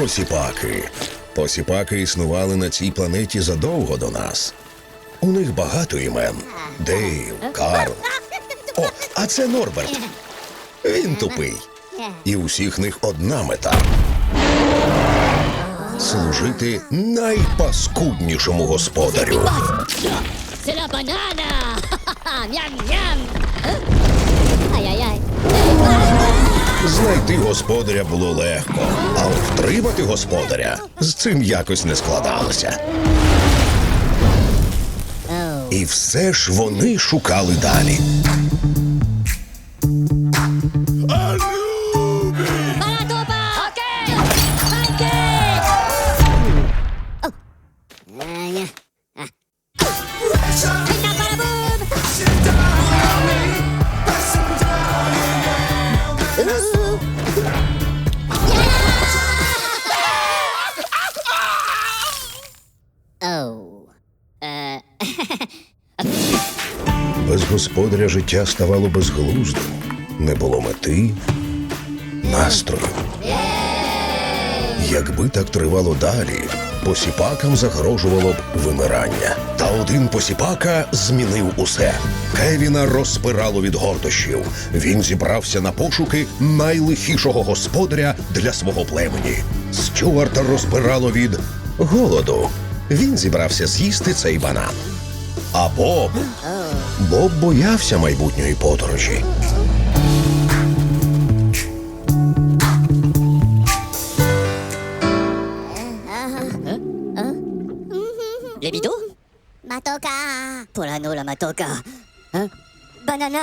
Посіпаки. Посіпаки існували на цій планеті задовго до нас. У них багато імен: Дейв, Карл. О, а це Норберт. Він тупий. І у всіх них одна мета служити найпаскуднішому господарю. C'est la banane Знайти господаря було легко, а от втримати господаря з цим якось не складалося. І все ж вони шукали далі. Е, Без господаря життя ставало безглуздим. Не було мети, настрою. Якби так тривало далі, посіпакам загрожувало б вимирання. Та один посіпака змінив усе. Кевіна розпирало від гордощів. Він зібрався на пошуки найлихішого господаря для свого племені. Стюарта розпирало від голоду. Він зібрався з'їсти цей банан. А Боб? Боб боявся майбутньої подорожі. Les bidons Matoka Polano la matoka. Hein Banana